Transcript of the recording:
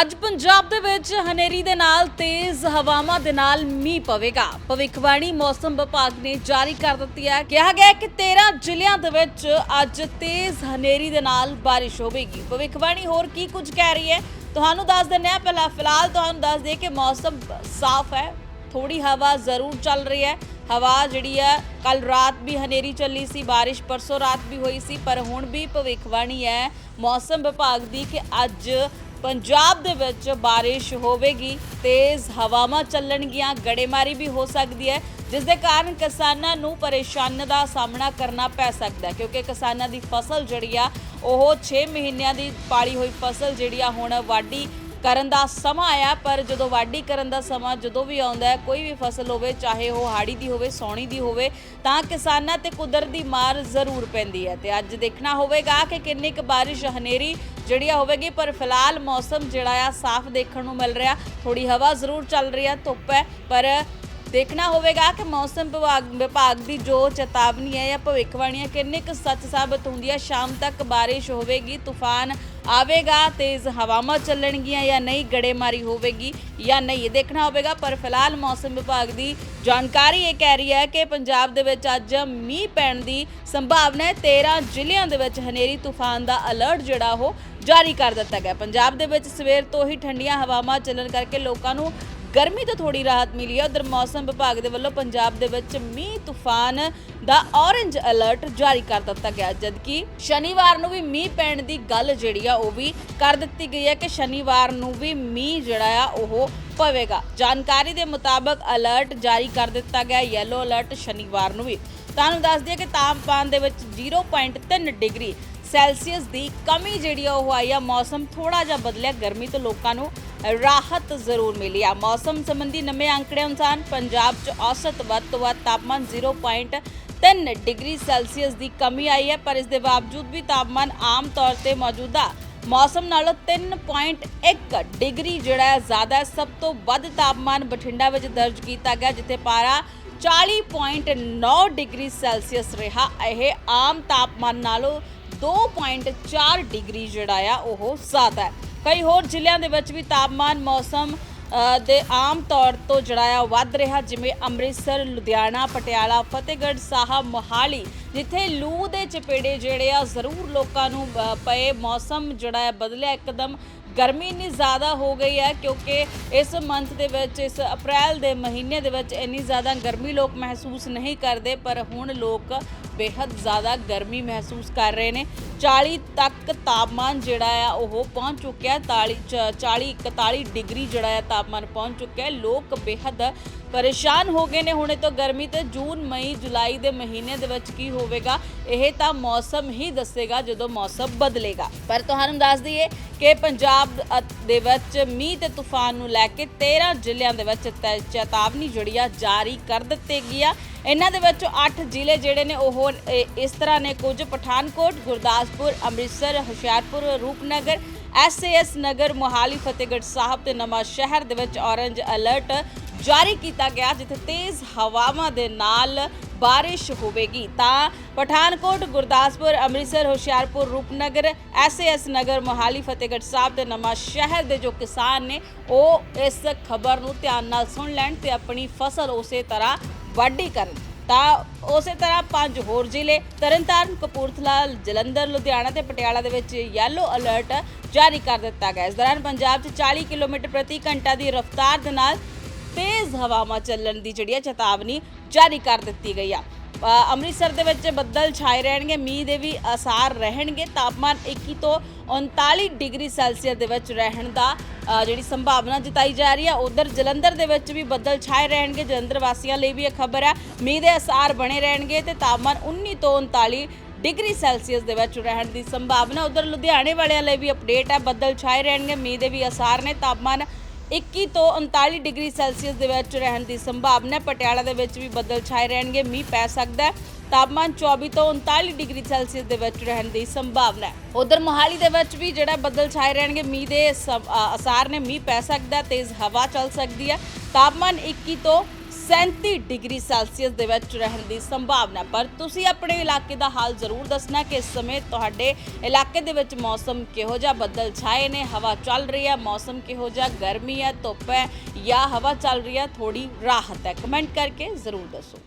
ਅੱਜ ਪੰਜਾਬ ਦੇ ਵਿੱਚ ਹਨੇਰੀ ਦੇ ਨਾਲ ਤੇਜ਼ ਹਵਾਵਾਂ ਦੇ ਨਾਲ ਮੀਂਹ ਪਵੇਗਾ। ਭਵਿੱਖਬਾਣੀ ਮੌਸਮ ਵਿਭਾਗ ਨੇ ਜਾਰੀ ਕਰ ਦਿੱਤੀ ਹੈ। ਕਿਹਾ ਗਿਆ ਕਿ 13 ਜ਼ਿਲ੍ਹਿਆਂ ਦੇ ਵਿੱਚ ਅੱਜ ਤੇਜ਼ ਹਨੇਰੀ ਦੇ ਨਾਲ ਬਾਰਿਸ਼ ਹੋਵੇਗੀ। ਭਵਿੱਖਬਾਣੀ ਹੋਰ ਕੀ ਕੁਝ ਕਹਿ ਰਹੀ ਹੈ? ਤੁਹਾਨੂੰ ਦੱਸ ਦਿੰਦੇ ਹਾਂ। ਪਹਿਲਾਂ ਫਿਲਹਾਲ ਤੁਹਾਨੂੰ ਦੱਸ ਦਈਏ ਕਿ ਮੌਸਮ ਸਾਫ਼ ਹੈ। ਥੋੜੀ ਹਵਾ ਜ਼ਰੂਰ ਚੱਲ ਰਹੀ ਹੈ। ਹਵਾ ਜਿਹੜੀ ਹੈ ਕੱਲ ਰਾਤ ਵੀ ਹਨੇਰੀ ਚੱਲੀ ਸੀ, ਬਾਰਿਸ਼ ਪਰਸੋਂ ਰਾਤ ਵੀ ਹੋਈ ਸੀ, ਪਰ ਹੁਣ ਵੀ ਭਵਿੱਖਬਾਣੀ ਹੈ ਮੌਸਮ ਵਿਭਾਗ ਦੀ ਕਿ ਅੱਜ ਪੰਜਾਬ ਦੇ ਵਿੱਚ ਬਾਰਿਸ਼ ਹੋਵੇਗੀ, ਤੇਜ਼ ਹਵਾਵਾਂ ਚੱਲਣਗੀਆਂ, ਗੜੇਮਾਰੀ ਵੀ ਹੋ ਸਕਦੀ ਹੈ, ਜਿਸ ਦੇ ਕਾਰਨ ਕਿਸਾਨਾਂ ਨੂੰ ਪਰੇਸ਼ਾਨੀ ਦਾ ਸਾਹਮਣਾ ਕਰਨਾ ਪੈ ਸਕਦਾ ਹੈ, ਕਿਉਂਕਿ ਕਿਸਾਨਾਂ ਦੀ ਫਸਲ ਜਿਹੜੀ ਆ, ਉਹ 6 ਮਹੀਨਿਆਂ ਦੀ ਪਾਲੀ ਹੋਈ ਫਸਲ ਜਿਹੜੀ ਆ, ਹੁਣ ਵਾਢੀ ਕਰਨ ਦਾ ਸਮਾਂ ਆਇਆ, ਪਰ ਜਦੋਂ ਵਾਢੀ ਕਰਨ ਦਾ ਸਮਾਂ ਜਦੋਂ ਵੀ ਆਉਂਦਾ ਹੈ, ਕੋਈ ਵੀ ਫਸਲ ਹੋਵੇ, ਚਾਹੇ ਉਹ ਹਾੜੀ ਦੀ ਹੋਵੇ, ਸੌਣੀ ਦੀ ਹੋਵੇ, ਤਾਂ ਕਿਸਾਨਾਂ ਤੇ ਕੁਦਰਤ ਦੀ ਮਾਰ ਜ਼ਰੂਰ ਪੈਂਦੀ ਹੈ। ਤੇ ਅੱਜ ਦੇਖਣਾ ਹੋਵੇਗਾ ਕਿ ਕਿੰਨੀ ਕੁ ਬਾਰਿਸ਼ ਹਨੇਰੀ ਜਿਹੜੀ ਆ ਹੋਵੇਗੀ, ਪਰ ਫਿਲਹਾਲ ਮੌਸਮ ਜਿਹੜਾ ਆ ਸਾਫ਼ ਦੇਖਣ ਨੂੰ ਮਿਲ ਰਿਹਾ। ਥੋੜੀ ਹਵਾ ਜ਼ਰੂਰ ਚੱਲ ਰਹੀ ਹੈ ਧੁੱਪ ਹੈ, ਪਰ ਦੇਖਣਾ ਹੋਵੇਗਾ ਕਿ ਮੌਸਮ ਵਿਭਾਗ ਵਿਭਾਗ ਦੀ ਜੋ ਚੇਤਾਵਨੀ ਹੈ ਜਾਂ ਭਵਿੱਖਬਾਣੀ ਭਵਿੱਖਬਾਣੀਆਂ ਕਿੰਨੇ ਕੁ ਸੱਚ ਸਾਬਤ ਹੁੰਦੀ ਹੈ ਸ਼ਾਮ ਤੱਕ ਬਾਰਿਸ਼ ਹੋਵੇਗੀ, ਤੂਫਾਨ ਆਵੇਗਾ ਤੇਜ਼ ਹਵਾਵਾਂ ਚੱਲਣਗੀਆਂ ਜਾਂ ਨਹੀਂ, ਗੜੇਮਾਰੀ ਹੋਵੇਗੀ ਜਾਂ ਨਹੀਂ, ਇਹ ਦੇਖਣਾ ਹੋਵੇਗਾ। ਪਰ ਫਿਲਹਾਲ ਮੌਸਮ ਵਿਭਾਗ ਦੀ ਜਾਣਕਾਰੀ ਇਹ ਕਹਿ ਰਹੀ ਹੈ ਕਿ ਪੰਜਾਬ ਦੇ ਵਿੱਚ ਅੱਜ ਮੀਂਹ ਪੈਣ ਦੀ ਸੰਭਾਵਨਾ ਹੈ। 13 ਜ਼ਿਲ੍ਹਿਆਂ ਦੇ ਵਿੱਚ ਹਨੇਰੀ ਤੂਫਾਨ ਦਾ ਅਲਰਟ ਜਿਹੜਾ ਉਹ ਜਾਰੀ ਕਰ ਦਿੱਤਾ ਗਿਆ। ਪੰਜਾਬ ਦੇ ਵਿੱਚ ਸਵੇਰ ਤੋਂ ਹੀ ਠੰਡੀਆਂ ਹਵਾਵਾਂ ਚੱਲਣ ਕਰਕੇ ਲੋਕਾਂ ਨੂੰ ਗਰਮੀ ਤੋਂ ਥੋੜੀ ਰਾਹਤ ਮਿਲੀ ਹੈ। ਉਧਰ ਮੌਸਮ ਵਿਭਾਗ ਦੇ ਵੱਲੋਂ ਪੰਜਾਬ ਦੇ ਵਿੱਚ ਮੀਂਹ ਤੂਫਾਨ ਦਾ ਔਰੇਂਜ ਅਲਰਟ ਜਾਰੀ ਕਰ ਦਿੱਤਾ ਗਿਆ, ਜਦਕਿ ਸ਼ਨੀਵਾਰ ਨੂੰ ਵੀ ਮੀਂਹ ਪੈਣ ਦੀ ਗੱਲ ਜਿਹੜੀ ਆ, ਉਹ ਵੀ ਕਰ ਦਿੱਤੀ ਗਈ ਹੈ ਕਿ ਸ਼ਨੀਵਾਰ ਨੂੰ ਵੀ ਮੀਂਹ ਜਿਹੜਾ ਆ, ਉਹ ਪਵੇਗਾ। ਜਾਣਕਾਰੀ ਦੇ ਮੁਤਾਬਕ ਅਲਰਟ ਜਾਰੀ ਕਰ ਦਿੱਤਾ ਗਿਆ ਯੈਲੋ ਅਲਰਟ ਸ਼ਨੀਵਾਰ ਨੂੰ ਵੀ। ਤੁਹਾਨੂੰ ਦੱਸ ਦਈਏ ਕਿ ਤਾਪਮਾਨ ਦੇ ਵਿੱਚ 0.3 ਡਿਗਰੀ ਸੈਲਸੀਅਸ ਦੀ ਕਮੀ ਜਿਹੜੀ ਆ, ਉਹ ਆਈ ਆ। ਮੌਸਮ ਥੋੜਾ ਜਿਹਾ ਬਦਲਿਆ। ਗਰਮੀ ਤੋਂ ਲੋਕਾਂ ਨੂੰ ਰਾਹਤ ਜ਼ਰੂਰ ਮਿਲੀ ਆ। ਮੌਸਮ ਸੰਬੰਧੀ ਨਵੇਂ ਅੰਕੜੇ ਅਨੁਸਾਰ ਪੰਜਾਬ 'ਚ ਔਸਤ ਵੱਧ ਤੋਂ ਵੱਧ ਤਾਪਮਾਨ 0.3 ਡਿਗਰੀ ਸੈਲਸੀਅਸ ਦੀ ਕਮੀ ਆਈ ਹੈ, ਪਰ ਇਸ ਦੇ ਬਾਵਜੂਦ ਵੀ ਤਾਪਮਾਨ ਆਮ ਤੌਰ ਤੇ ਮੌਜੂਦਾ ਮੌਸਮ ਨਾਲੋਂ 3.1 ਡਿਗਰੀ ਜਿਹੜਾ ਹੈ, ਜ਼ਿਆਦਾ ਸਭ ਤੋਂ ਵੱਧ ਤਾਪਮਾਨ ਬਠਿੰਡਾ ਵਿੱਚ ਦਰਜ ਕੀਤਾ ਗਿਆ, ਜਿੱਥੇ ਪਾਰਾ 40.9 ਡਿਗਰੀ ਸੈਲਸੀਅਸ ਰਿਹਾ। ਇਹ ਆਮ ਤਾਪਮਾਨ ਨਾਲੋਂ 2.4 ਡਿਗਰੀ ਜਿਹੜਾ ਆ, ਉਹ ਜ਼ਿਆਦਾ ਹੈ। ਕਈ ਹੋਰ ਜ਼ਿਲ੍ਹਿਆਂ ਦੇ ਵਿੱਚ ਵੀ ਤਾਪਮਾਨ ਮੌਸਮ ਦੇ ਆਮ ਤੌਰ ਤੋਂ ਜਿਹੜਾ ਆ ਵੱਧ ਰਿਹਾ, ਜਿਵੇਂ ਅੰਮ੍ਰਿਤਸਰ, ਲੁਧਿਆਣਾ, ਪਟਿਆਲਾ, ਫਤਿਹਗੜ੍ਹ ਸਾਹਿਬ, ਮੋਹਾਲੀ ਜਿੱਥੇ ਲੂ ਦੇ ਚਪੇੜੇ ਜਿਹੜੇ ਆ ਜ਼ਰੂਰ ਲੋਕਾਂ ਨੂੰ ਪਏ। ਮੌਸਮ ਜਿਹੜਾ ਹੈ ਬਦਲਿਆ। ਇੱਕਦਮ ਗਰਮੀ ਇੰਨੀ ਜ਼ਿਆਦਾ ਹੋ ਗਈ ਹੈ ਕਿਉਂਕਿ ਇਸ ਮੰਥ ਦੇ ਵਿੱਚ, ਇਸ ਅਪ੍ਰੈਲ ਦੇ ਮਹੀਨੇ ਦੇ ਵਿੱਚ ਇੰਨੀ ਜ਼ਿਆਦਾ ਗਰਮੀ ਲੋਕ ਮਹਿਸੂਸ ਨਹੀਂ ਕਰਦੇ, ਪਰ ਹੁਣ ਲੋਕ ਬੇਹੱਦ ਜ਼ਿਆਦਾ ਗਰਮੀ ਮਹਿਸੂਸ ਕਰ ਰਹੇ ਨੇ। 40 ਤੱਕ ਤਾਪਮਾਨ ਜਿਹੜਾ ਆ, ਉਹ ਪਹੁੰਚ ਚੁੱਕਿਆ 40 41 ਡਿਗਰੀ ਜਿਹੜਾ ਆ, ਤਾਪਮਾਨ ਪਹੁੰਚ ਚੁੱਕਿਆ ਲੋਕ ਬੇਹੱਦ ਪਰੇਸ਼ਾਨ ਹੋ ਗਏ ਨੇ। ਹੁਣੇ ਤੋਂ ਗਰਮੀ ਤੇ ਜੂਨ, ਮਈ, ਜੁਲਾਈ ਦੇ ਮਹੀਨੇ ਦੇ ਵਿੱਚ ਕੀ ਹੋਵੇਗਾ, ਇਹ ਤਾਂ ਮੌਸਮ ਹੀ ਦੱਸੇਗਾ ਜਦੋਂ ਮੌਸਮ ਬਦਲੇਗਾ। ਪਰ ਤੁਹਾਨੂੰ ਦੱਸ ਦਈਏ ਕਿ ਪੰਜਾਬ ਦੇ ਵਿੱਚ ਮੀਂਹ ਤੇ ਤੂਫਾਨ ਨੂੰ ਲੈ ਕੇ 13 ਜ਼ਿਲ੍ਹਿਆਂ ਦੇ ਵਿੱਚ ਚੇਤਾਵਨੀ ਜਿਹੜੀ ਆ ਜਾਰੀ ਕਰ ਦਿੱਤੀ ਗਈ ਆ। ਇਹਨਾਂ ਦੇ ਵਿੱਚੋਂ 8 ਜ਼ਿਲ੍ਹੇ ਜਿਹੜੇ ਨੇ, ਉਹ ਇਹ ਇਸ ਤਰ੍ਹਾਂ ਨੇ। ਕੁਝ ਪਠਾਨਕੋਟ, ਗੁਰਦਾਸਪੁਰ, ਅੰਮ੍ਰਿਤਸਰ, ਹੁਸ਼ਿਆਰਪੁਰ, ਰੂਪਨਗਰ, ਐਸਏਐਸ ਨਗਰ, ਮੋਹਾਲੀ, ਫਤਿਹਗੜ੍ਹ ਸਾਹਿਬ ਤੇ ਨਵਾਂ ਸ਼ਹਿਰ ਦੇ ਵਿੱਚ ਔਰੰਜ ਅਲਰਟ ਜਾਰੀ ਕੀਤਾ ਗਿਆ ਜਿੱਥੇ ਤੇਜ਼ ਹਵਾਵਾਂ ਦੇ ਨਾਲ ਬਾਰਿਸ਼ ਹੋਵੇਗੀ। ਤਾਂ ਪਠਾਨਕੋਟ, ਗੁਰਦਾਸਪੁਰ, ਅੰਮ੍ਰਿਤਸਰ, ਹੁਸ਼ਿਆਰਪੁਰ, ਰੂਪਨਗਰ, ਐਸਏਐਸ ਨਗਰ, ਮੋਹਾਲੀ, ਫਤਿਹਗੜ੍ਹ ਸਾਹਿਬ ਤੇ ਨਵਾਂ ਸ਼ਹਿਰ ਦੇ ਜੋ ਕਿਸਾਨ ਨੇ, ਉਹ ਇਸ ਖਬਰ ਨੂੰ ਧਿਆਨ ਨਾਲ ਸੁਣ ਲੈਣ ਤੇ ਆਪਣੀ ਫਸਲ ਉਸੇ ਤਰ੍ਹਾਂ ਵਾਢੀ ਕਰਨ। ਤਾਂ ਉਸੇ ਤਰ੍ਹਾਂ ਪੰਜ ਹੋਰ ਜ਼ਿਲ੍ਹੇ, ਤਰਨਤਾਰਨ, ਕਪੂਰਥਲਾ, ਜਲੰਧਰ, ਲੁਧਿਆਣਾ ਤੇ ਪਟਿਆਲਾ ਦੇ ਵਿੱਚ ਯੈਲੋ ਅਲਰਟ ਜਾਰੀ ਕਰ ਦਿੱਤਾ ਗਿਆ। ਇਸ ਦੌਰਾਨ ਪੰਜਾਬ 'ਚ 40 ਕਿਲੋਮੀਟਰ ਪ੍ਰਤੀ ਘੰਟਾ ਦੀ ਰਫ਼ਤਾਰ ਦੇ ਨਾਲ ਤੇਜ਼ ਹਵਾਵਾਂ ਚੱਲਣ ਦੀ ਜਿਹੜੀ ਹੈ ਚੇਤਾਵਨੀ ਜਾਰੀ ਕਰ ਦਿੱਤੀ ਗਈ ਆ। ਅੰਮ੍ਰਿਤਸਰ ਦੇ ਵਿੱਚ ਬੱਦਲ ਛਾਏ ਰਹਿਣਗੇ, ਮੀਂਹ ਦੇ ਵੀ ਅਸਾਰ ਰਹਿਣਗੇ। ਤਾਪਮਾਨ 21 ਤੋਂ 39 ਡਿਗਰੀ ਸੈਲਸੀਅਸ ਦੇ ਵਿੱਚ ਰਹਿਣ ਦਾ ਜਿਹੜੀ ਸੰਭਾਵਨਾ ਜਤਾਈ ਜਾ ਰਹੀ ਹੈ ਉਧਰ ਜਲੰਧਰ ਦੇ ਵਿੱਚ ਵੀ ਬੱਦਲ ਛਾਏ ਰਹਿਣਗੇ, ਜਲੰਧਰ ਵਾਸੀਆਂ ਲਈ ਵੀ ਇਹ ਖਬਰ ਹੈ ਮੀਂਹ ਦੇ ਅਸਾਰ ਬਣੇ ਰਹਿਣਗੇ ਤੇ ਤਾਪਮਾਨ 19 ਤੋਂ 39 ਡਿਗਰੀ ਸੈਲਸੀਅਸ ਦੇ ਵਿੱਚ ਰਹਿਣ ਦੀ ਸੰਭਾਵਨਾ ਉਧਰ ਲੁਧਿਆਣੇ ਵਾਲਿਆਂ ਲਈ ਵੀ ਅਪਡੇਟ ਹੈ ਬੱਦਲ ਛਾਏ ਰਹਿਣਗੇ, ਮੀਂਹ ਦੇ ਵੀ ਅਸਾਰ ਨੇ। ਤਾਪਮਾਨ 21 ਤੋਂ 39 ਡਿਗਰੀ ਸੈਲਸੀਅਸ ਦੇ ਵਿੱਚ ਰਹਿਣ ਦੀ ਸੰਭਾਵਨਾ ਹੈ ਪਟਿਆਲਾ ਦੇ ਵਿੱਚ ਵੀ ਬੱਦਲ ਛਾਏ ਰਹਿਣਗੇ ਮੀਂਹ ਪੈ ਸਕਦਾ ਹੈ। ਤਾਪਮਾਨ 24 ਤੋਂ 39 ਡਿਗਰੀ ਸੈਲਸੀਅਸ ਦੇ ਵਿੱਚ ਰਹਿਣ ਦੀ ਸੰਭਾਵਨਾ ਹੈ। ਉਧਰ ਮੋਹਾਲੀ ਦੇ ਵਿੱਚ ਵੀ ਜਿਹੜਾ ਬੱਦਲ ਛਾਏ ਰਹਿਣਗੇ ਮੀਂਹ ਦੇ ਸਮ- ਅ, ਨੇ ਮੀਂਹ ਪੈ ਸਕਦਾ ਤੇਜ਼ ਹਵਾ ਚੱਲ ਸਕਦੀ ਹੈ। ਤਾਪਮਾਨ 21 ਤੋਂ 37 ਡਿਗਰੀ ਸੈਲਸੀਅਸ ਦੇ ਵਿੱਚ ਰਹਿਣ ਦੀ ਸੰਭਾਵਨਾ ਪਰ ਤੁਸੀਂ ਆਪਣੇ ਇਲਾਕੇ ਦਾ ਹਾਲ ਜ਼ਰੂਰ ਦੱਸਣਾ ਕਿ ਇਸ ਸਮੇਂ ਤੁਹਾਡੇ ਇਲਾਕੇ ਦੇ ਵਿੱਚ ਮੌਸਮ ਕਿਹੋ ਜਿਹਾ ਬੱਦਲ ਛਾਏ ਨੇ? ਹਵਾ ਚੱਲ ਰਹੀ ਹੈ, ਮੌਸਮ ਕਿਹੋ ਜਿਹਾ? ਗਰਮੀ ਹੈ, ਧੁੱਪ ਹੈ ਜਾਂ ਹਵਾ ਚੱਲ ਰਹੀ ਹੈ? ਥੋੜੀ ਰਾਹਤ ਹੈ। ਕਮੈਂਟ ਕਰਕੇ ਜ਼ਰੂਰ ਦੱਸੋ।